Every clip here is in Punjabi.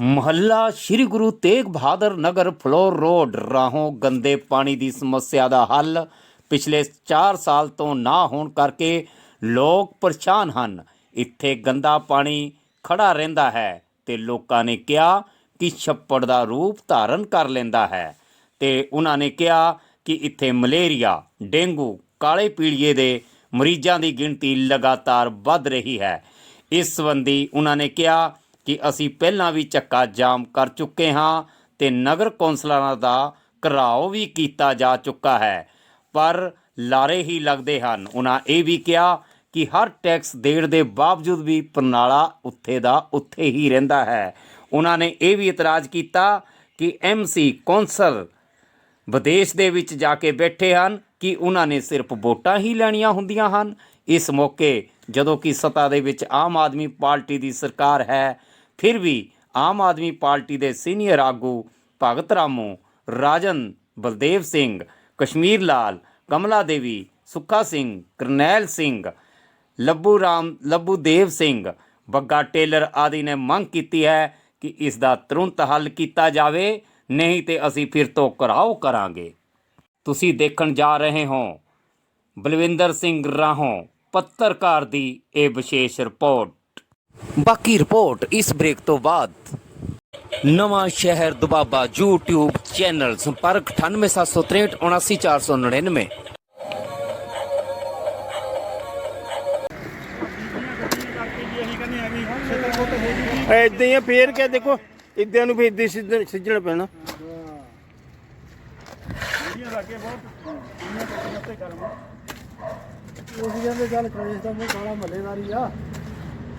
ਮਹੱਲਾ ਸ੍ਰੀ ਗੁਰੂ ਤੇਗ ਬਹਾਦਰ ਨਗਰ ਫਲੋਰ ਰੋਡ ਰਾਹੋਂ ਗੰਦੇ ਪਾਣੀ ਦੀ ਸਮੱਸਿਆ ਦਾ ਹੱਲ ਪਿਛਲੇ 4 ਸਾਲ ਤੋਂ ਨਾ ਹੋਣ ਕਰਕੇ ਲੋਕ ਪਰੇਸ਼ਾਨ ਹਨ। ਇੱਥੇ ਗੰਦਾ ਪਾਣੀ ਖੜਾ ਰਹਿੰਦਾ ਹੈ ਤੇ ਲੋਕਾਂ ਨੇ ਕਿਹਾ ਕਿ ਛੱਪੜ ਦਾ ਰੂਪ ਧਾਰਨ ਕਰ ਲੈਂਦਾ ਹੈ ਤੇ ਉਹਨਾਂ ਨੇ ਕਿਹਾ ਕਿ ਇੱਥੇ ਮਲੇਰੀਆ, ਡੇਂਗੂ, ਕਾਲੇ ਪੀਲੀਏ ਦੇ ਮਰੀਜ਼ਾਂ ਦੀ ਗਿਣਤੀ ਲਗਾਤਾਰ ਵੱਧ ਰਹੀ ਹੈ। ਇਸ ਸੰਬੰਧੀ ਉਹਨਾਂ ਨੇ ਕਿਹਾ ਕਿ ਅਸੀਂ ਪਹਿਲਾਂ ਵੀ ਚੱਕਾ ਜਾਮ ਕਰ ਚੁੱਕੇ ਹਾਂ ਤੇ ਨਗਰ ਕੌਂਸਲਰਾਂ ਦਾ ਘਰਾਓ ਵੀ ਕੀਤਾ ਜਾ ਚੁੱਕਾ ਹੈ। ਪਰ ਲਾਰੇ ਹੀ ਲੱਗਦੇ ਹਨ। ਉਹਨਾਂ ਇਹ ਵੀ ਕਿਹਾ ਕਿ ਹਰ ਟੈਕਸ ਦੇਣ ਦੇ ਬਾਵਜੂਦ ਵੀ ਪਰਨਾਲਾ ਉੱਥੇ ਦਾ ਉੱਥੇ ਹੀ ਰਹਿੰਦਾ ਹੈ। ਉਹਨਾਂ ਨੇ ਇਹ ਵੀ ਇਤਰਾਜ਼ ਕੀਤਾ ਕਿ ਐਮਸੀ ਕੌਂਸਲ ਵਿਦੇਸ਼ ਦੇ ਵਿੱਚ ਜਾ ਕੇ ਬੈਠੇ ਹਨ ਕਿ ਉਹਨਾਂ ਨੇ ਸਿਰਫ ਵੋਟਾਂ ਹੀ ਲੈਣੀਆਂ ਹੁੰਦੀਆਂ ਹਨ। ਇਸ ਮੌਕੇ ਜਦੋਂ ਕਿ ਸੱਤਾ ਦੇ ਵਿੱਚ ਆਮ ਆਦਮੀ ਪਾਰਟੀ ਦੀ ਸਰਕਾਰ ਹੈ ਫਿਰ ਵੀ ਆਮ ਆਦਮੀ ਪਾਰਟੀ ਦੇ ਸੀਨੀਅਰ ਆਗੂ ਭਗਤ ਰਾਮੂ, ਰਾਜਨ ਬਲਦੇਵ ਸਿੰਘ, ਕਸ਼ਮੀਰ ਲਾਲ, ਕਮਲਾ ਦੇਵੀ, ਸੁੱਖਾ ਸਿੰਘ, ਕਰਨੈਲ ਸਿੰਘ, ਲੱਭੂ ਰਾਮ, ਲੱਭੂ ਦੇਵ ਸਿੰਘ, ਬੱਗਾ ਟੇਲਰ ਆਦਿ ਨੇ ਮੰਗ ਕੀਤੀ ਹੈ ਕਿ ਇਸ ਦਾ ਤੁਰੰਤ ਹੱਲ ਕੀਤਾ ਜਾਵੇ, ਨਹੀਂ ਤੇ ਅਸੀਂ ਫਿਰ ਤੋਂ ਘਰਾਓ ਕਰਾਂਗੇ। ਤੁਸੀਂ ਦੇਖਣ ਜਾ ਰਹੇ ਹੋ, ਬਲਵਿੰਦਰ ਸਿੰਘ ਰਾਹੋਂ ਪੱਤਰਕਾਰ ਦੀ ਇਹ ਵਿਸ਼ੇਸ਼ ਰਿਪੋਰਟ। ਬਾਕੀ ਰਿਪੋਰਟ ਇਸ ਬ੍ਰੇਕ ਤੋਂ ਬਾਅਦ। ਨਵਾਂ ਸ਼ਹਿਰ ਦੁਬਾਬਾ YouTube ਚੈਨਲ ਸੰਪਰਕ 9876379499 ਐਦਾਂ ਹੀ ਆ ਫੇਰ ਕੇ ਦੇਖੋ ਇਦਾਂ ਨੂੰ ਫੇਰ ਸਿੱਧਣ ਸਿੱਜਣ ਪੈਣਾ। ਉਹ ਕਹਿੰਦੇ ਚੱਲ ਕਲੇਸ਼ ਦਾ ਮੂੰਹ ਕਾਲਾ ਮੱਲੇਦਾਰੀ ਆ।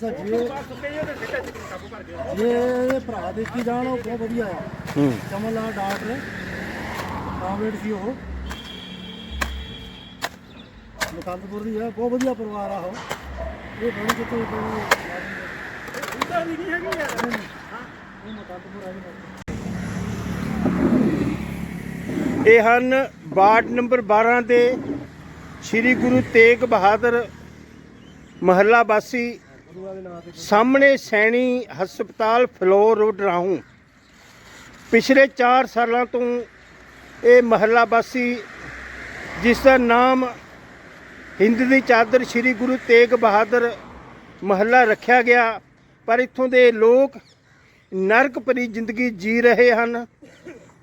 ਅੱਛਾ ਜੇ ਜੇ ਇਹ ਭਰਾ ਦੇਖੀ ਜਾਣ ਉਹ ਬਹੁਤ ਵਧੀਆ ਆ। ਹੂੰ। ਕਮਲ ਲਾਲ ਡਾਕਟਰ ਕਾਮਰੇਡ ਸੀ ਉਹ। ਮੁਕੰਦਪੁਰ ਦੀ ਹੈ ਬਹੁਤ ਵਧੀਆ ਪਰਿਵਾਰ ਆ ਉਹ। ਇਹ ਬੜੀ ਕਿਤੇ ਉਹਦਾ ਵੀ ਨਹੀਂ ਹੈਗੀ ਯਾਰ ਉਹ ਮੁਕੰਦਪੁਰ ਆ ਜੀ ਇਹ ਹਨ ਵਾਰਡ ਨੰਬਰ 12 ਦੇ ਸ੍ਰੀ ਗੁਰੂ ਤੇਗ ਬਹਾਦਰ ਮਹੱਲਾ ਵਾਸੀ ਸਾਹਮਣੇ ਸੈਣੀ ਹਸਪਤਾਲ ਫਲੋਰ ਰੋਡ ਰਾਹੋਂ। ਪਿਛਲੇ 4 ਸਾਲਾਂ ਤੋਂ ਇਹ ਮਹੱਲਾ ਵਾਸੀ, ਜਿਸ ਦਾ ਨਾਮ ਹਿੰਦ ਦੀ ਚਾਦਰ ਸ੍ਰੀ ਗੁਰੂ ਤੇਗ ਬਹਾਦਰ ਮਹੱਲਾ ਰੱਖਿਆ ਗਿਆ, ਪਰ ਇੱਥੋਂ ਦੇ ਲੋਕ ਨਰਕ ਭਰੀ ਜ਼ਿੰਦਗੀ ਜੀ ਰਹੇ ਹਨ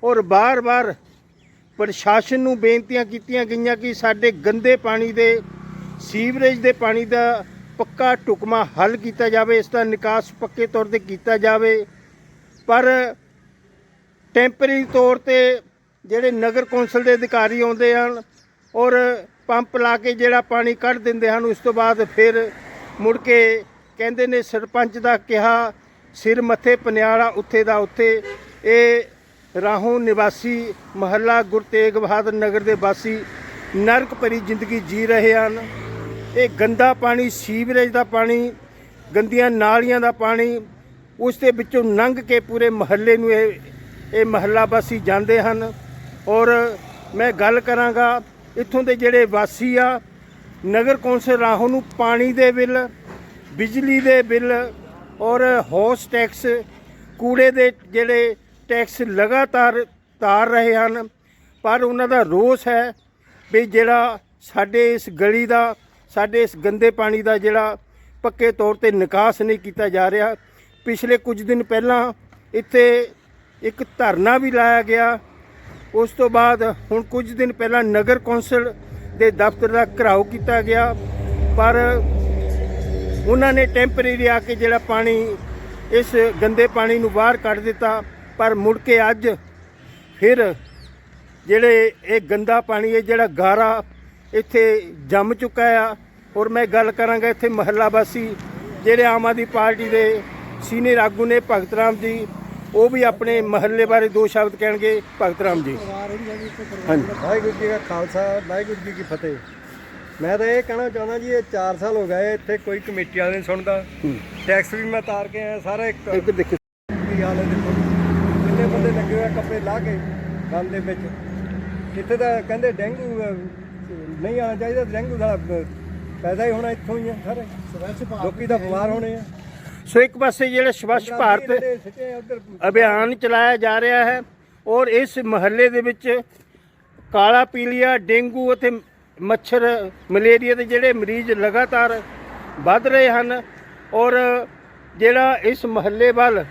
ਔਰ ਬਾਰ-ਬਾਰ ਪ੍ਰਸ਼ਾਸਨ ਨੂੰ ਬੇਨਤੀਆਂ ਕੀਤੀਆਂ ਗਈਆਂ ਕਿ ਸਾਡੇ ਗੰਦੇ ਪਾਣੀ ਦੇ, ਸੀਵਰੇਜ ਦੇ ਪਾਣੀ ਦਾ ਪੱਕਾ ਟੁਕਮਾ ਹੱਲ ਕੀਤਾ ਜਾਵੇ, ਇਸ ਦਾ ਨਿਕਾਸ ਪੱਕੇ ਤੌਰ ਤੇ ਕੀਤਾ ਜਾਵੇ। ਪਰ ਟੈਂਪਰੇਰੀ ਤੌਰ ਤੇ ਜਿਹੜੇ ਨਗਰ ਕੌਂਸਲ ਦੇ ਅਧਿਕਾਰੀ ਆਉਂਦੇ ਹਨ ਔਰ ਪੰਪ ਲਾ ਕੇ ਜਿਹੜਾ ਪਾਣੀ ਕੱਢ ਦਿੰਦੇ ਹਨ, ਉਸ ਤੋਂ ਬਾਅਦ ਫਿਰ ਮੁੜ ਕੇ ਕਹਿੰਦੇ ਨੇ ਸਰਪੰਚ ਦਾ ਕਿਹਾ, ਸਿਰ ਮੱਥੇ ਪਨਿਆਲਾ ਉੱਥੇ ਦਾ ਉੱਥੇ। ਇਹ ਰਾਹੋਂ ਨਿਵਾਸੀ ਮਹੱਲਾ ਗੁਰਤੇਗ ਬਹਾਦਰ ਨਗਰ ਦੇ ਵਾਸੀ ਨਰਕ ਭਰੀ ਜ਼ਿੰਦਗੀ ਜੀ ਰਹੇ ਹਨ। ਇਹ ਗੰਦਾ ਪਾਣੀ, ਸੀਵਰੇਜ ਦਾ ਪਾਣੀ, ਗੰਦੀਆਂ ਨਾਲੀਆਂ ਦਾ ਪਾਣੀ, ਉਸ ਦੇ ਵਿੱਚੋਂ ਲੰਘ ਕੇ ਪੂਰੇ ਮਹੱਲੇ ਨੂੰ ਇਹ ਇਹ ਮਹੱਲਾ ਵਾਸੀ ਜਾਂਦੇ ਹਨ। ਔਰ ਮੈਂ ਗੱਲ ਕਰਾਂਗਾ, ਇੱਥੋਂ ਦੇ ਜਿਹੜੇ ਵਾਸੀ ਆ, ਨਗਰ ਕੌਂਸਲ ਰਾਹੋਂ ਨੂੰ ਪਾਣੀ ਦੇ ਬਿੱਲ, ਬਿਜਲੀ ਦੇ ਬਿੱਲ, ਔਰ ਹੌਸ ਟੈਕਸ, ਕੂੜੇ ਦੇ ਜਿਹੜੇ ਟੈਕਸ ਲਗਾਤਾਰ ਤਾਰ ਰਹੇ ਹਨ, ਪਰ ਉਹਨਾਂ ਦਾ ਰੋਸ ਹੈ ਵੀ ਜਿਹੜਾ ਸਾਡੇ ਇਸ ਗਲੀ ਦਾ ਸਾਡੇ ਇਸ ਗੰਦੇ ਪਾਣੀ ਦਾ ਜਿਹੜਾ ਪੱਕੇ ਤੌਰ ਤੇ ਨਿਕਾਸ ਨਹੀਂ ਕੀਤਾ ਜਾ ਰਿਹਾ। ਪਿਛਲੇ ਕੁਝ ਦਿਨ ਪਹਿਲਾਂ ਇੱਥੇ ਇੱਕ ਧਰਨਾ ਵੀ ਲਾਇਆ ਗਿਆ। ਉਸ ਤੋਂ ਬਾਅਦ ਹੁਣ ਕੁਝ ਦਿਨ ਪਹਿਲਾਂ ਨਗਰ ਕੌਂਸਲ ਦੇ ਦਫ਼ਤਰ ਦਾ ਘਰਾਓ ਕੀਤਾ ਗਿਆ। ਪਰ ਉਹਨਾਂ ਨੇ ਟੈਂਪਰੇਰੀ ਆ ਕੇ ਜਿਹੜਾ ਪਾਣੀ, ਇਸ ਗੰਦੇ ਪਾਣੀ ਨੂੰ ਬਾਹਰ ਕੱਢ ਦਿੱਤਾ। ਪਰ ਮੁੜ ਕੇ ਅੱਜ ਫਿਰ ਜਿਹੜੇ ਇਹ ਗੰਦਾ ਪਾਣੀ ਹੈ ਜਿਹੜਾ ਗਾਰਾ ਇੱਥੇ ਜੰਮ ਚੁੱਕਾ ਆ। ਔਰ ਮੈਂ ਗੱਲ ਕਰਾਂਗਾ ਇੱਥੇ ਮਹੱਲਾ ਵਾਸੀ ਜਿਹੜੇ ਆਮ ਆਦਮੀ ਪਾਰਟੀ ਦੇ ਸੀਨੀਅਰ ਆਗੂ ਨੇ ਭਗਤ ਰਾਮ ਜੀ। ਉਹ ਵੀ ਆਪਣੇ ਮਹੱਲੇ ਬਾਰੇ ਦੋ ਸ਼ਬਦ ਕਹਿਣਗੇ ਭਗਤ ਰਾਮ ਜੀ। ਹਾਂਜੀ। ਵਾਹਿਗੁਰੂ ਜੀ ਕਾ ਖਾਲਸਾ ਵਾਹਿਗੁਰੂ ਜੀ ਕੀ ਫਤਿਹ। ਮੈਂ ਤਾਂ ਇਹ ਕਹਿਣਾ ਚਾਹੁੰਦਾ ਜੀ ਇਹ 4 ਸਾਲ ਹੋ ਗਏ ਇੱਥੇ ਕੋਈ ਕਮੇਟੀ ਵਾਲੇ ਨਹੀਂ ਸੁਣਦਾ। ਟੈਕਸ ਵੀ ਮੈਂ ਤਾਰ ਕੇ ਆਇਆ ਸਾਰਾ ਇੱਕ। ਇੱਧਰ ਦੇਖੋ। ਵੀ ਹਾਲ ਹੈ ਦੇਖੋ ਕਿੰਨੇ ਬੰਦੇ ਲੱਗੇ ਹੋਏ ਕੱਪੜੇ ਲਾ ਕੇ ਗੰਦ ਦੇ ਵਿੱਚ। ਇੱਥੇ ਤਾਂ ਕਹਿੰਦੇ ਡੇਂਗੂ ਨਹੀਂ ਆਉਣਾ ਚਾਹੀਦਾ ਡੇਂਗੂ ਦਾ ਪੈਦਾ ਹੀ ਹੋਣਾ ਇੱਥੋਂ ਹੀ ਆ ਸਾਰੇ। ਸਵੱਛ ਭਾਰਤ ਲੋਕੀ ਤਾਂ ਬਿਮਾਰ ਹੋਣੇ ਆ। ਸੋ ਇੱਕ ਪਾਸੇ ਜਿਹੜਾ ਸਵੱਛ ਭਾਰਤ ਅਭਿਆਨ ਚਲਾਇਆ ਜਾ ਰਿਹਾ ਹੈ ਔਰ ਇਸ ਮਹੱਲੇ ਦੇ ਵਿੱਚ ਕਾਲਾ ਪੀਲੀਆ ਡੇਂਗੂ ਅਤੇ ਮੱਛਰ ਮਲੇਰੀਆ ਦੇ ਜਿਹੜੇ ਮਰੀਜ਼ ਲਗਾਤਾਰ ਵੱਧ ਰਹੇ ਹਨ ਔਰ ਜਿਹੜਾ ਇਸ ਮਹੱਲੇ ਵੱਲ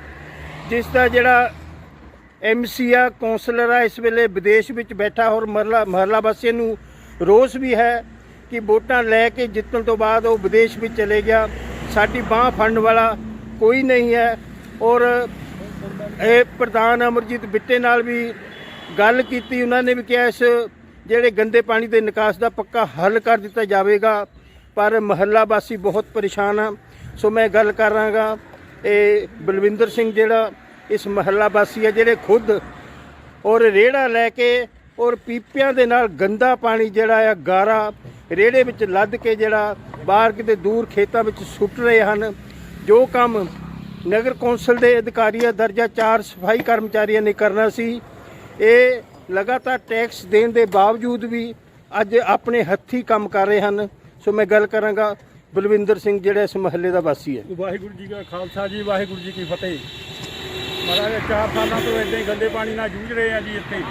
ਜਿਸ ਦਾ ਜਿਹੜਾ ਐਮਸੀ ਆ ਕੌਂਸਲਰ ਆ ਇਸ ਵੇਲੇ ਵਿਦੇਸ਼ ਵਿੱਚ ਬੈਠਾ ਔਰ ਮਹੱਲਾ ਮਹੱਲਾ ਵਾਸੀਆਂ ਨੂੰ ਰੋਸ ਵੀ ਹੈ ਕਿ ਵੋਟਾਂ ਲੈ ਕੇ ਜਿੱਤਣ ਤੋਂ ਬਾਅਦ ਉਹ ਵਿਦੇਸ਼ ਵਿੱਚ ਚਲੇ ਗਿਆ। ਸਾਡੀ ਬਾਹ ਫੜਨ ਵਾਲਾ ਕੋਈ ਨਹੀਂ ਹੈ। ਔਰ ਇਹ ਪ੍ਰਧਾਨ ਅਮਰਜੀਤ ਬਿੱਟੇ ਨਾਲ ਵੀ ਗੱਲ ਕੀਤੀ, ਉਹਨਾਂ ਨੇ ਵੀ ਕਿਹਾ ਇਸ ਜਿਹੜੇ ਗੰਦੇ ਪਾਣੀ ਦੇ ਨਿਕਾਸ ਦਾ ਪੱਕਾ ਹੱਲ ਕਰ ਦਿੱਤਾ ਜਾਵੇਗਾ, ਪਰ ਮਹੱਲਾ ਵਾਸੀ ਬਹੁਤ ਪਰੇਸ਼ਾਨ ਆ। ਸੋ ਮੈਂ ਗੱਲ ਕਰਾਂਗਾ ਇਹ ਬਲਵਿੰਦਰ ਸਿੰਘ ਜਿਹੜਾ ਇਸ ਮਹੱਲਾ ਵਾਸੀ ਆ, ਜਿਹੜੇ ਖੁਦ ਔਰ ਰੇੜਾ ਲੈ ਕੇ ਔਰ ਪੀਪਿਆਂ ਦੇ ਨਾਲ ਗੰਦਾ ਪਾਣੀ ਜਿਹੜਾ ਆ, ਗਾਰਾ ਰੇੜੇ ਵਿੱਚ ਲੱਦ ਕੇ ਜਿਹੜਾ ਬਾਹਰ ਕਿਤੇ ਦੂਰ ਖੇਤਾਂ ਵਿੱਚ ਸੁੱਟ ਰਹੇ ਹਨ। ਜੋ ਕੰਮ ਨਗਰ ਕੌਂਸਲ ਦੇ ਅਧਿਕਾਰੀਆਂ ਦਰਜਾ 4 ਸਫ਼ਾਈ ਕਰਮਚਾਰੀਆਂ ਨੇ ਕਰਨਾ ਸੀ। ਇਹ ਲਗਾਤਾਰ ਟੈਕਸ ਦੇਣ ਦੇ ਬਾਵਜੂਦ ਵੀ ਅੱਜ ਆਪਣੇ ਹੱਥੀ ਕੰਮ ਕਰ ਰਹੇ ਹਨ। ਸੋ ਮੈਂ ਗੱਲ ਕਰਾਂਗਾ, ਬਲਵਿੰਦਰ ਸਿੰਘ ਜਿਹੜਾ ਇਸ ਮਹੱਲੇ ਦਾ ਵਾਸੀ ਹੈ। ਵਾਹਿਗੁਰੂ ਜੀ ਕਾ ਖਾਲਸਾ ਜੀ, ਵਾਹਿਗੁਰੂ ਜੀ ਕੀ ਫਤਿਹ। ਮਹਾਰਾਜ, ਚਾਰ ਸਾਲਾਂ ਤੋਂ ਇਦਾਂ ਗੰਦੇ ਪਾਣੀ ਨਾਲ ਜੂਝ ਰਹੇ ਆ ਜੀ ਇੱਥੇ।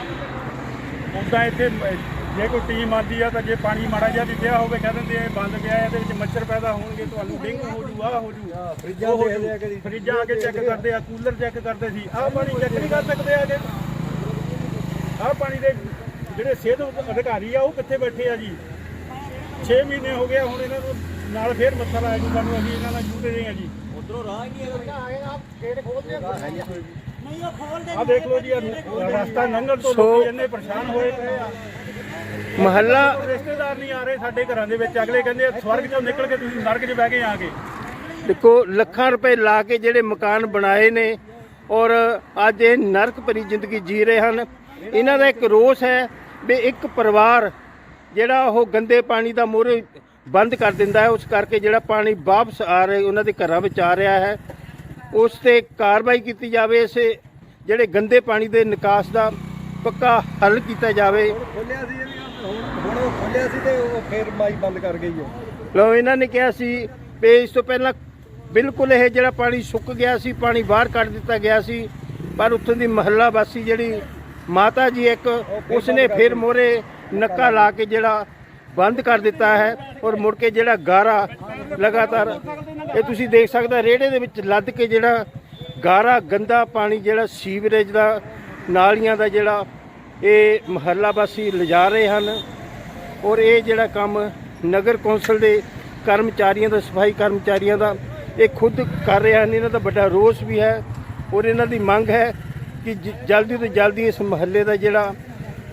ਉਦਾਂ ਇੱਥੇ ਜੇ ਕੋਈ ਟੀਮ ਆਉਂਦੀ ਆ ਤਾਂ ਜੇ ਪਾਣੀ ਮਾੜਾ ਜਿਹਾ ਵੀ ਪਿਆ ਹੋਵੇ ਕਹਿ ਦਿੰਦੇ ਆ ਇਹ ਬੰਦ ਪਿਆ ਇਹਦੇ ਵਿੱਚ ਮੱਛਰ ਪੈਦਾ ਹੋਣਗੇ ਤੁਹਾਨੂੰ ਡੇਂਗੂ ਹੋ ਜੂ ਆਹ ਹੋ ਜੂ ਫਰਿੱਜਾਂ ਆ ਜੂ। ਕਦੀ। ਫਰਿੱਜਾਂ ਆ ਕੇ ਚੈੱਕ ਕਰਦੇ ਆ ਕੂਲਰ ਚੈੱਕ ਕਰਦੇ ਸੀ ਆਹ ਪਾਣੀ ਚੈੱਕ ਨਹੀਂ ਕਰ ਸਕਦੇ ਆਗੇ ਆਹ ਪਾਣੀ ਦੇ ਜਿਹੜੇ ਸਿਹਤ ਅਧਿਕਾਰੀ ਆ ਉਹ ਕਿੱਥੇ ਬੈਠੇ ਆ ਜੀ? 6 ਮਹੀਨੇ ਹੋ ਗਏ ਆ, ਹੁਣ ਇਹਨਾਂ ਨੂੰ ਨਾਲ ਫੇਰ ਮੱਛਰ ਆ ਜੂ ਸਾਨੂੰ ਅਸੀਂ ਇਹਨਾਂ ਨਾਲ ਜੂਝਦੇ ਰਹੇ ਆ ਜੀ। ਆ। ਦੇਖ ਲਓ ਜੀ ਆਹ ਰਸਤਾ ਲੰਘਣ ਤੋਂ ਸੋ- ਲੋਕੀ ਇੰਨੇ ਪਰੇਸ਼ਾਨ ਹੋਏ ਪਏ ਆ। ਮਹੱਲਾ ਰਿਸ਼ਤੇਦਾਰ ਨਹੀਂ ਆ ਰਹੇ ਸਾਡੇ ਘਰਾਂ ਦੇ ਵਿੱਚ। ਅਗਲੇ ਕਹਿੰਦੇ ਆ, ਸਵਰਗ ਚੋਂ ਨਿਕਲ ਕੇ ਤੁਸੀਂ ਨਰਕ 'ਚ ਬਹਿ ਕੇ ਆ ਗਏ। ਦੇਖੋ ਲੱਖਾਂ ਰੁਪਏ ਲਾ ਕੇ ਜਿਹੜੇ ਮਕਾਨ ਬਣਾਏ ਨੇ ਔਰ ਅੱਜ ਇਹ ਨਰਕ ਭਰੀ ਜ਼ਿੰਦਗੀ ਜੀ ਰਹੇ ਹਨ। ਇਹਨਾਂ ਦਾ ਇੱਕ ਰੋਸ ਹੈ ਵੀ ਇੱਕ ਪਰਿਵਾਰ ਜਿਹੜਾ ਉਹ ਗੰਦੇ ਪਾਣੀ ਦਾ ਮੋਰੇ ਬੰਦ ਕਰ ਦਿੰਦਾ ਹੈ। ਉਸ ਕਰਕੇ ਜਿਹੜਾ ਪਾਣੀ ਵਾਪਸ ਆ ਰਿਹਾ ਉਹਨਾਂ ਦੇ ਘਰਾਂ ਵਿੱਚ ਆ ਰਿਹਾ ਹੈ। ਉਸ ਤੇ ਕਾਰਵਾਈ ਕੀਤੀ ਜਾਵੇ ਇਸ ਜਿਹੜੇ ਗੰਦੇ ਪਾਣੀ ਦੇ ਨਿਕਾਸ ਦਾ ਪੱਕਾ ਹੱਲ ਕੀਤਾ ਜਾਵੇ। ਖੋਲਿਆ ਸੀ ਇਹ ਵੀ ਹੁਣ ਹੁਣ ਉਹ ਖੋਲਿਆ ਸੀ ਤੇ ਉਹ ਫੇਰ ਮਾਈ ਬੰਦ ਕਰ ਗਈ ਹੈ ਲੋ ਇਹਨਾਂ ਨੇ ਕਿਹਾ ਸੀ ਇਸ ਤੋਂ ਪਹਿਲਾਂ ਬਿਲਕੁਲ ਇਹ ਜਿਹੜਾ ਪਾਣੀ ਸੁੱਕ ਗਿਆ ਸੀ ਪਾਣੀ ਬਾਹਰ ਕੱਢ ਦਿੱਤਾ ਗਿਆ ਸੀ ਪਰ ਉੱਥੋਂ ਦੀ ਮਹੱਲਾ ਵਾਸੀ ਜਿਹੜੀ ਮਾਤਾ ਜੀ ਇੱਕ ਉਸਨੇ ਫਿਰ ਮੋਰੇ ਨੱਕਾ ਲਾ ਕੇ ਜਿਹੜਾ ਬੰਦ ਕਰ ਦਿੱਤਾ ਹੈ ਔਰ ਮੁੜ ਕੇ ਜਿਹੜਾ ਗਾਰਾ ਲਗਾਤਾਰ ਇਹ ਤੁਸੀਂ ਦੇਖ ਸਕਦੇ ਹੋ ਰੇੜੇ ਦੇ ਵਿੱਚ ਲੱਦ ਕੇ ਜਿਹੜਾ ਗਾਰਾ, ਗੰਦਾ ਪਾਣੀ ਜਿਹੜਾ ਸੀਵਰੇਜ ਦਾ, ਨਾਲੀਆਂ ਦਾ ਜਿਹੜਾ ਇਹ ਮਹੱਲਾ ਵਾਸੀ ਲਿਜਾ ਰਹੇ ਹਨ ਔਰ ਇਹ ਜਿਹੜਾ ਕੰਮ ਨਗਰ ਕੌਂਸਲ ਦੇ ਕਰਮਚਾਰੀਆਂ ਦਾ, ਸਫ਼ਾਈ ਕਰਮਚਾਰੀਆਂ ਦਾ ਇਹ ਖੁਦ ਕਰ ਰਹੇ ਹਨ। ਇਹਨਾਂ ਦਾ ਵੱਡਾ ਰੋਸ ਵੀ ਹੈ ਔਰ ਇਹਨਾਂ ਦੀ ਮੰਗ ਹੈ ਕਿ ਜਲਦੀ ਤੋਂ ਜਲਦੀ ਇਸ ਮਹੱਲੇ ਦਾ ਜਿਹੜਾ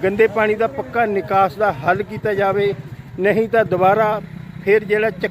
ਗੰਦੇ ਪਾਣੀ ਦਾ ਪੱਕਾ ਨਿਕਾਸ ਦਾ ਹੱਲ ਕੀਤਾ ਜਾਵੇ, ਨਹੀਂ ਤਾਂ ਦੁਬਾਰਾ ਫਿਰ ਜਿਹੜਾ ਚੱਕ